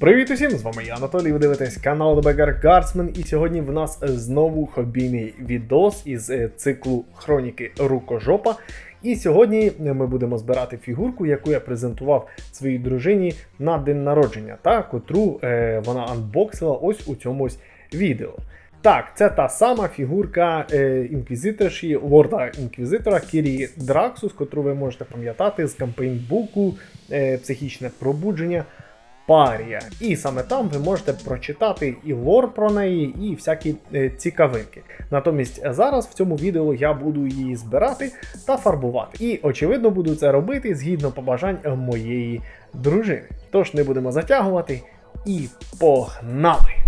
Привіт усім! З вами я Анатолій. Ви дивитесь канал The Beggar Guardsman, і сьогодні в нас знову хобійний відос із е, циклу Хроніки Рукожопа. І сьогодні ми будемо збирати фігурку, яку я презентував своїй дружині на день народження, та котру е, вона анбоксила ось у цьому відео. Так, це та сама фігурка е, інквізиторші, лорда інквізитора Кірі Драксус, котру ви можете пам'ятати з кампейнбуку е, Психічне пробудження. Парія. І саме там ви можете прочитати і лор про неї, і всякі е, цікавинки. Натомість е, зараз в цьому відео я буду її збирати та фарбувати. І очевидно буду це робити згідно побажань е, моєї дружини. Тож не будемо затягувати і погнали!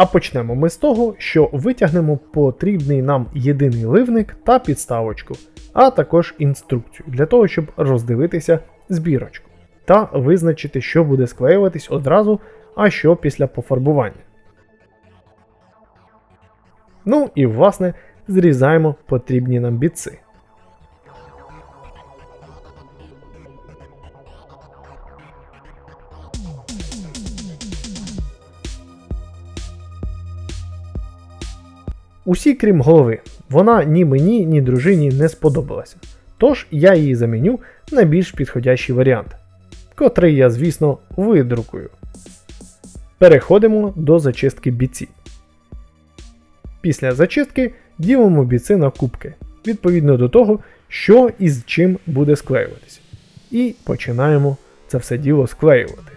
А почнемо ми з того, що витягнемо потрібний нам єдиний ливник та підставочку, а також інструкцію для того, щоб роздивитися збірочку та визначити, що буде склеюватись одразу, а що після пофарбування. Ну і власне зрізаємо потрібні нам біци. Усі, крім голови, вона ні мені, ні дружині не сподобалася. Тож я її заміню на більш підходящий варіант, котрий я, звісно, видрукую. Переходимо до зачистки біців. Після зачистки ділимо біци на кубки, відповідно до того, що і з чим буде склеюватися. І починаємо це все діло склеювати.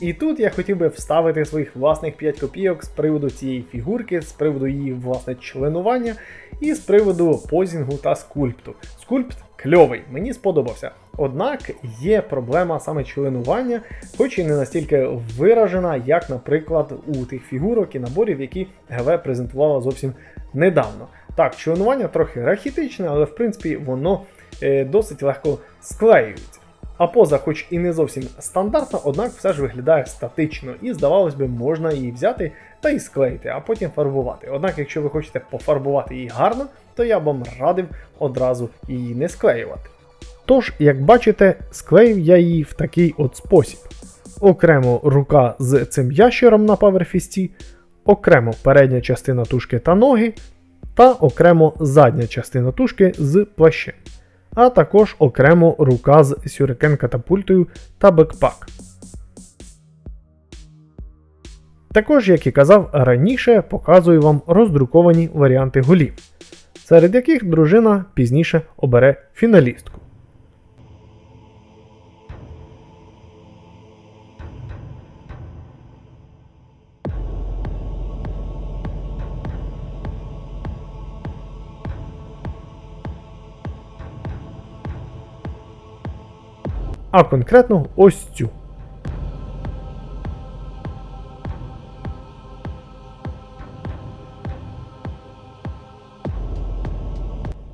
І тут я хотів би вставити своїх власних 5 копійок з приводу цієї фігурки, з приводу її власне членування і з приводу позінгу та скульпту. Скульпт кльовий, мені сподобався. Однак є проблема саме членування, хоч і не настільки виражена, як, наприклад, у тих фігурок і наборів, які ГВ презентувала зовсім недавно. Так, членування трохи рахітичне, але в принципі воно е, досить легко склеюється. А поза, хоч і не зовсім стандартна, однак все ж виглядає статично, і, здавалось би, можна її взяти та й склеїти, а потім фарбувати. Однак, якщо ви хочете пофарбувати її гарно, то я вам радив одразу її не склеювати. Тож, як бачите, склеїв я її в такий от спосіб: окремо рука з цим ящером на паверфісті, окремо передня частина тушки та ноги, та окремо задня частина тушки з плащем а також окремо рука з сюрикен катапультою та бекпак. Також, як і казав раніше, показую вам роздруковані варіанти голів, серед яких дружина пізніше обере фіналістку. А конкретно ось цю.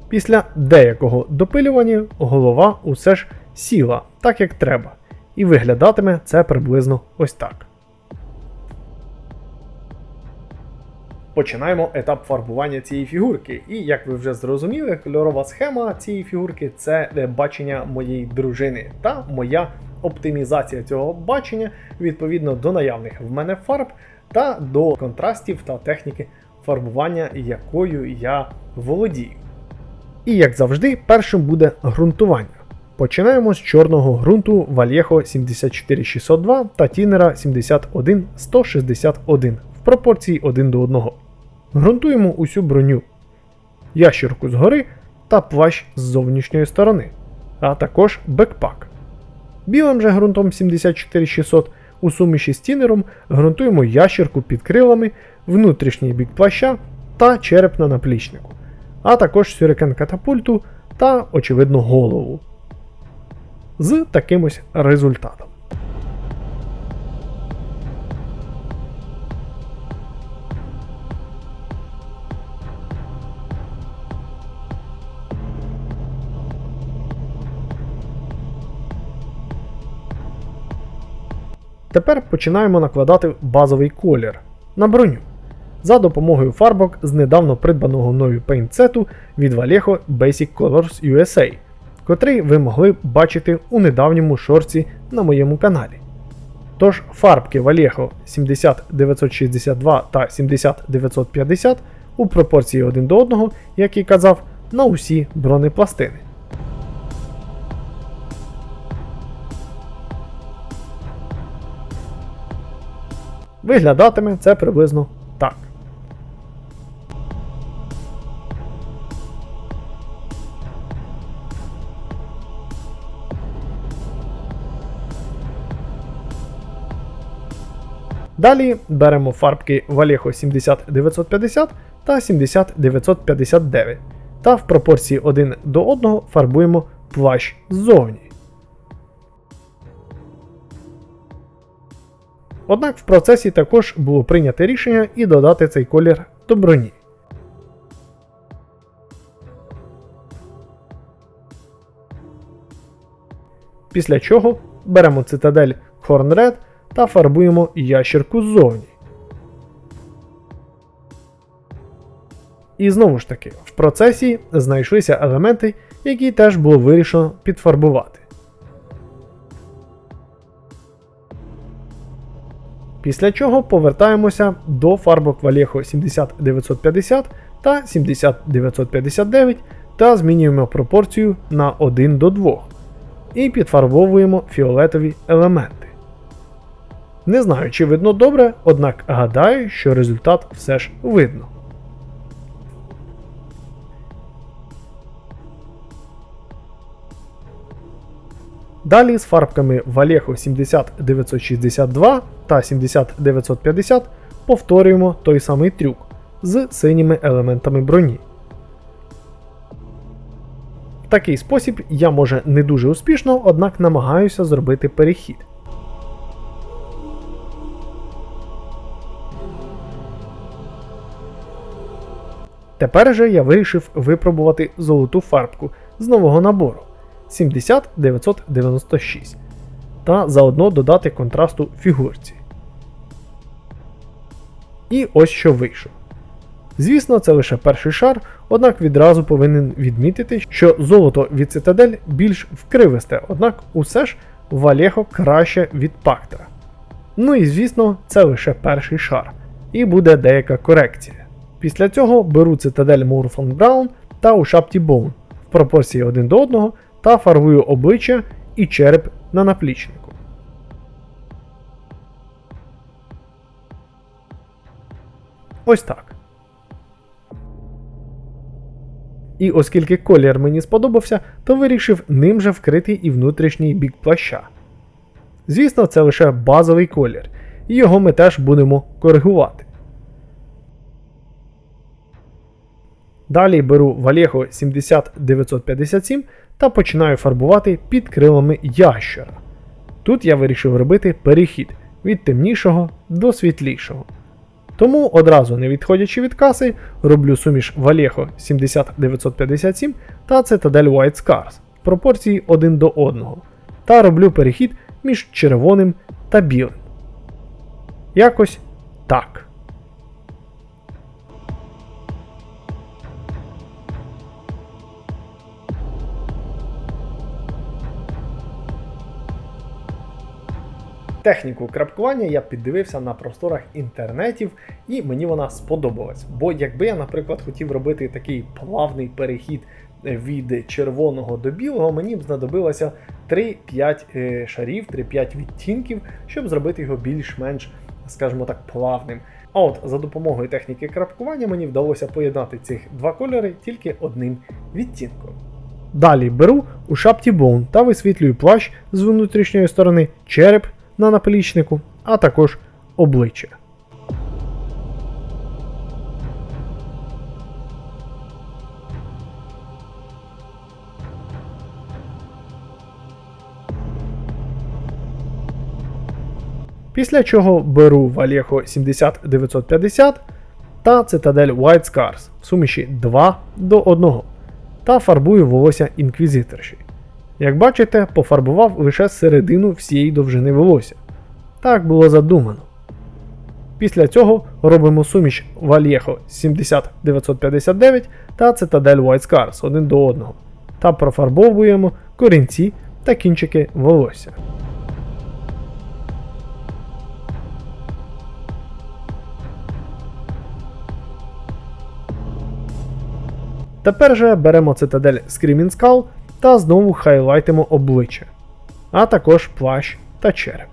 Після деякого допилювання голова усе ж сіла так, як треба, і виглядатиме це приблизно ось так. Починаємо етап фарбування цієї фігурки. І як ви вже зрозуміли, кольорова схема цієї фігурки це е, бачення моєї дружини та моя оптимізація цього бачення відповідно до наявних в мене фарб та до контрастів та техніки фарбування, якою я володію. І як завжди, першим буде ґрунтування. Починаємо з чорного ґрунту Vallejo 74602 та Тінера 71161 в пропорції 1 до 1. Грунтуємо усю броню, ящірку згори та плащ з зовнішньої сторони, а також бекпак. Білим же ґрунтом 74600 у суміші з тінером ґрунтуємо ящірку під крилами, внутрішній бік плаща та череп на наплічнику, а також сюрикен катапульту та, очевидно, голову. З таким ось результатом. Тепер починаємо накладати базовий колір на броню за допомогою фарбок з недавно придбаного мною пейнтсету від Vallejo Basic Colors USA, котрий ви могли бачити у недавньому шорці на моєму каналі. Тож фарбки Vallejo 70962 та 70950 у пропорції один до одного, як і казав, на усі бронепластини. Виглядатиме це приблизно так. Далі беремо фарбки Vallejo 70950 та 70959 та в пропорції один до одного фарбуємо плащ ззовні. Однак в процесі також було прийнято рішення і додати цей колір до броні. Після чого беремо цитадель Horn Red та фарбуємо ящерку ззовні. І знову ж таки, в процесі знайшлися елементи, які теж було вирішено підфарбувати. Після чого повертаємося до фарбок Vallejo 70950 та 70959 та змінюємо пропорцію на 1 до 2 і підфарбовуємо фіолетові елементи. Не знаю, чи видно добре, однак гадаю, що результат все ж видно. Далі з фарбками Vallejo 70962 та 70950 повторюємо той самий трюк з синіми елементами броні. В такий спосіб я може не дуже успішно, однак намагаюся зробити перехід. Тепер же я вирішив випробувати золоту фарбку з нового набору 70996 та заодно додати контрасту фігурці. І ось що вийшов. Звісно, це лише перший шар, однак відразу повинен відмітити, що золото від цитадель більш вкривисте, однак усе ж Vallejo краще від Пактера. Ну і звісно, це лише перший шар, і буде деяка корекція. Після цього беру цитадель Morphin Brown та у шапті Bone в пропорції один до одного та фарбую обличчя і череп на наплічнику. Ось так. І оскільки колір мені сподобався, то вирішив ним же вкрити і внутрішній бік плаща. Звісно, це лише базовий колір, і його ми теж будемо коригувати. Далі беру Vallejo 70957 та починаю фарбувати під крилами ящера. Тут я вирішив робити перехід від темнішого до світлішого. Тому одразу не відходячи від каси, роблю суміш Vallejo 70957 та Citadel White Scars в пропорції 1 до 1 та роблю перехід між червоним та білим. Якось так. Техніку крапкування я піддивився на просторах інтернетів, і мені вона сподобалась. Бо якби я, наприклад, хотів робити такий плавний перехід від червоного до білого, мені б знадобилося 3-5 е, шарів, 3-5 відтінків, щоб зробити його більш-менш, скажімо так, плавним. А от за допомогою техніки крапкування мені вдалося поєднати цих два кольори тільки одним відтінком. Далі беру у шапті Bone та висвітлюю плащ з внутрішньої сторони череп на наплічнику, а також обличчя. Після чого беру Vallejo 70950 та Citadel White Scars в суміші 2 до 1 та фарбую волосся інквізиторші. Як бачите, пофарбував лише середину всієї довжини волосся. Так було задумано. Після цього робимо суміш Vallejo 70959 та Citadel White Scars один до одного. та профарбовуємо корінці та кінчики волосся. Тепер же беремо цитадель Screaming Skull та знову хайлайтимо обличчя, а також плащ та череп.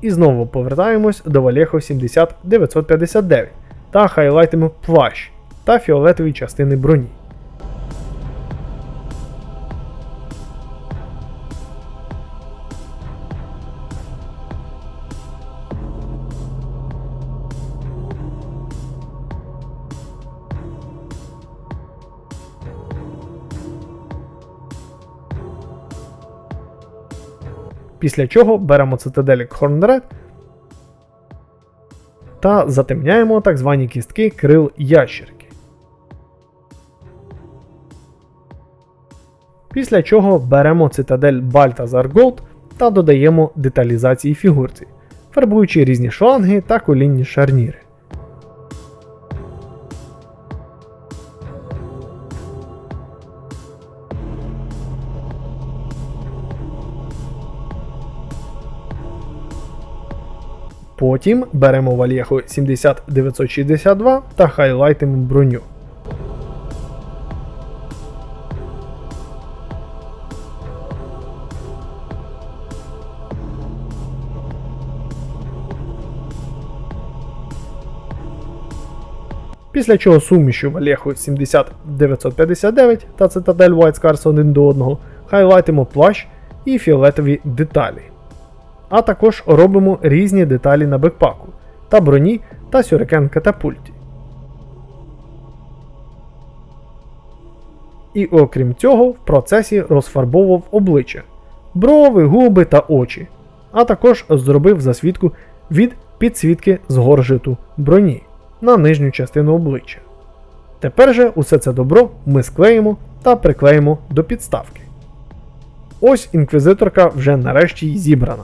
І знову повертаємось до Vallejo 70959 та хайлайтимо плащ та фіолетові частини броні. Після чого беремо цитадель Хорнред та затемняємо так звані кістки крил ящерки. Після чого беремо цитадель Бальтазар Голд та додаємо деталізації фігурці, фарбуючи різні шланги та колінні шарніри. Потім беремо Vallejo 70962 та хайлайтимо броню. Після чого сумішю Vallejo 70959 та Citadel White Scars один до одного хайлайтимо плащ і фіолетові деталі а також робимо різні деталі на бекпаку та броні та сюрикен катапульті. І окрім цього, в процесі розфарбовував обличчя, брови, губи та очі, а також зробив засвідку від підсвітки з горжиту броні на нижню частину обличчя. Тепер же усе це добро ми склеїмо та приклеїмо до підставки. Ось інквізиторка вже нарешті й зібрана.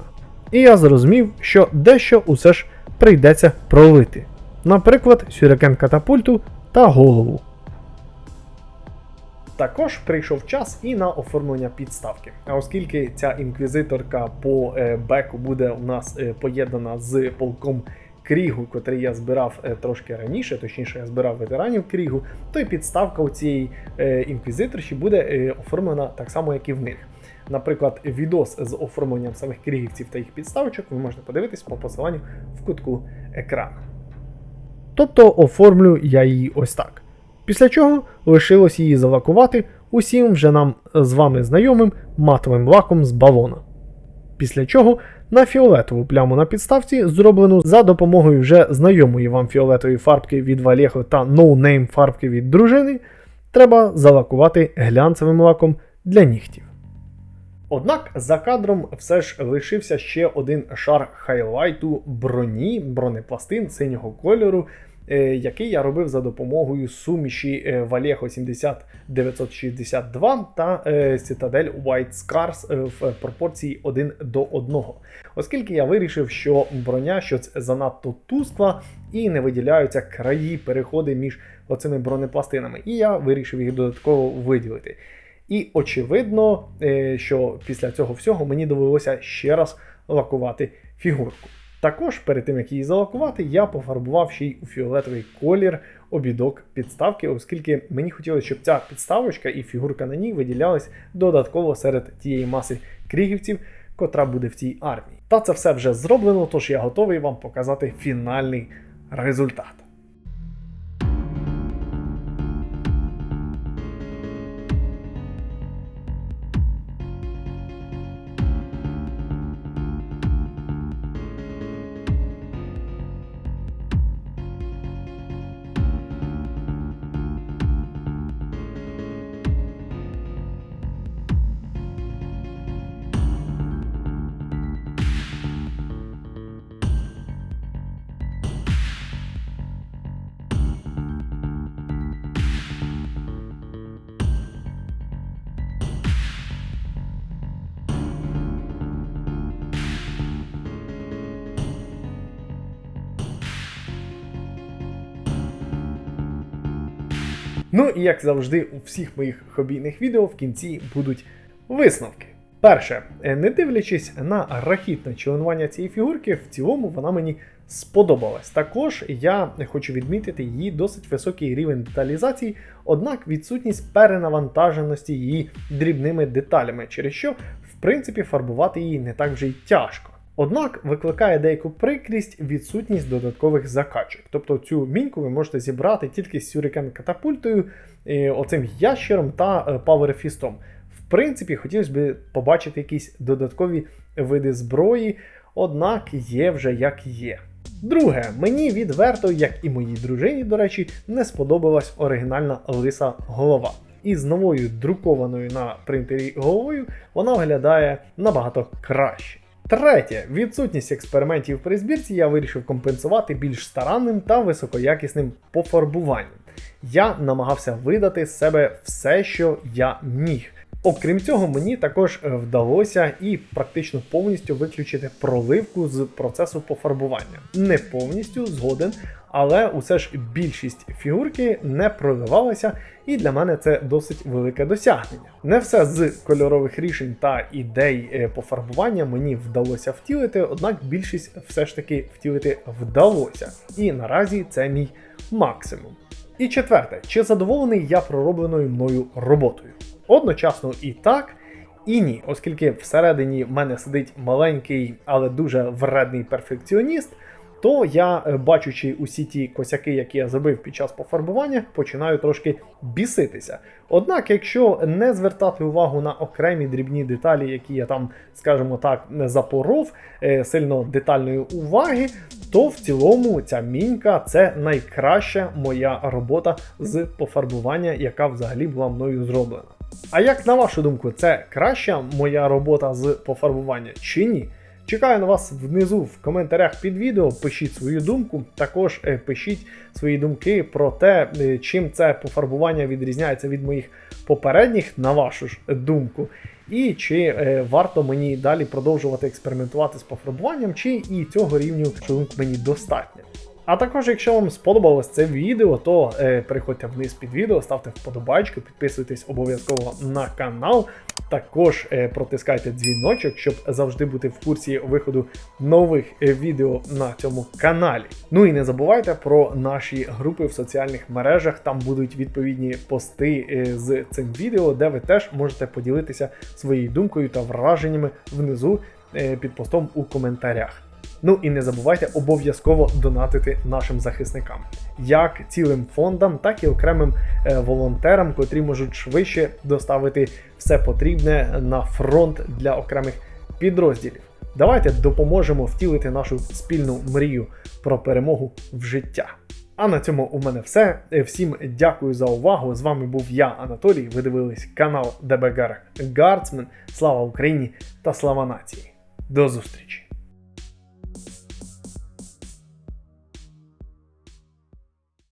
І я зрозумів, що дещо усе ж прийдеться пролити. Наприклад, сюрикен катапульту та голову. Також прийшов час і на оформлення підставки. А оскільки ця інквізиторка по е, беку буде у нас е, поєднана з полком Крігу, котрий я збирав е, трошки раніше, точніше, я збирав ветеранів Крігу, то й підставка у цієї інквізиторші буде оформлена так само, як і в них. Наприклад, відос з оформленням самих крігівців та їх підставочок ви можете подивитись по посиланню в кутку екрану. Тобто оформлю я її ось так. Після чого лишилось її залакувати усім вже нам з вами знайомим матовим лаком з балона. Після чого на фіолетову пляму на підставці, зроблену за допомогою вже знайомої вам фіолетової фарбки від Vallejo та No Name фарбки від дружини, треба залакувати глянцевим лаком для нігтів. Однак за кадром все ж лишився ще один шар хайлайту броні, бронепластин синього кольору, е, який я робив за допомогою суміші е, Vallejo 70962 та е, Citadel White Scars в пропорції 1 до 1. Оскільки я вирішив, що броня щось занадто тускла і не виділяються краї, переходи між оцими бронепластинами. І я вирішив їх додатково виділити. І очевидно, е, що після цього всього мені довелося ще раз лакувати фігурку. Також перед тим як її залакувати, я пофарбував ще й у фіолетовий колір обідок підставки, оскільки мені хотілося, щоб ця підставочка і фігурка на ній виділялись додатково серед тієї маси крігівців, котра буде в цій армії. Та це все вже зроблено, тож я готовий вам показати фінальний результат. Ну і як завжди, у всіх моїх хобійних відео в кінці будуть висновки. Перше, е, не дивлячись на рахітне членування цієї фігурки, в цілому вона мені сподобалась. Також я хочу відмітити її досить високий рівень деталізації, однак відсутність перенавантаженості її дрібними деталями, через що, в принципі, фарбувати її не так вже й тяжко. Однак викликає деяку прикрість відсутність додаткових закачок. Тобто цю міньку ви можете зібрати тільки з сюрикен катапультою, е, оцим ящером та паверфістом. В принципі, хотілося б побачити якісь додаткові види зброї, однак є вже як є. Друге, мені відверто, як і моїй дружині, до речі, не сподобалась оригінальна лиса голова. І з новою друкованою на принтері головою вона виглядає набагато краще. Третє, відсутність експериментів при збірці я вирішив компенсувати більш старанним та високоякісним пофарбуванням. Я намагався видати з себе все, що я міг. Окрім цього, мені також е, вдалося і практично повністю виключити проливку з процесу пофарбування. Не повністю згоден, але усе ж більшість фігурки не проливалася, і для мене це досить велике досягнення. Не все з кольорових рішень та ідей е, пофарбування мені вдалося втілити, однак більшість все ж таки втілити вдалося. І наразі це мій максимум. І четверте, чи задоволений я проробленою мною роботою? Одночасно і так, і ні, оскільки всередині в мене сидить маленький, але дуже вредний перфекціоніст, то я, е, бачучи усі ті косяки, які я зробив під час пофарбування, починаю трошки біситися. Однак, якщо не звертати увагу на окремі дрібні деталі, які я там, скажімо так, запоров е, сильно детальної уваги, то в цілому ця мінька це найкраща моя робота з пофарбування, яка взагалі була мною зроблена. А як на вашу думку, це краща моя робота з пофарбування чи ні? Чекаю на вас внизу в коментарях під відео. Пишіть свою думку. Також е, пишіть свої думки про те, е, чим це пофарбування відрізняється від моїх попередніх, на вашу ж думку. І чи е, варто мені далі продовжувати експериментувати з пофарбуванням, чи і цього рівню думок мені достатньо. А також, якщо вам сподобалось це відео, то е, переходьте вниз під відео, ставте вподобайку, підписуйтесь обов'язково на канал. Також е, протискайте дзвіночок, щоб завжди бути в курсі виходу нових е, відео на цьому каналі. Ну і не забувайте про наші групи в соціальних мережах. Там будуть відповідні пости е, з цим відео, де ви теж можете поділитися своєю думкою та враженнями внизу е, під постом у коментарях. Ну і не забувайте обов'язково донатити нашим захисникам, як цілим фондам, так і окремим е, волонтерам, котрі можуть швидше доставити все потрібне на фронт для окремих підрозділів. Давайте допоможемо втілити нашу спільну мрію про перемогу в життя. А на цьому у мене все. Е, Всім дякую за увагу. З вами був я, Анатолій. Ви дивились канал ДБГар Гардсмен. Слава Україні та слава нації. До зустрічі!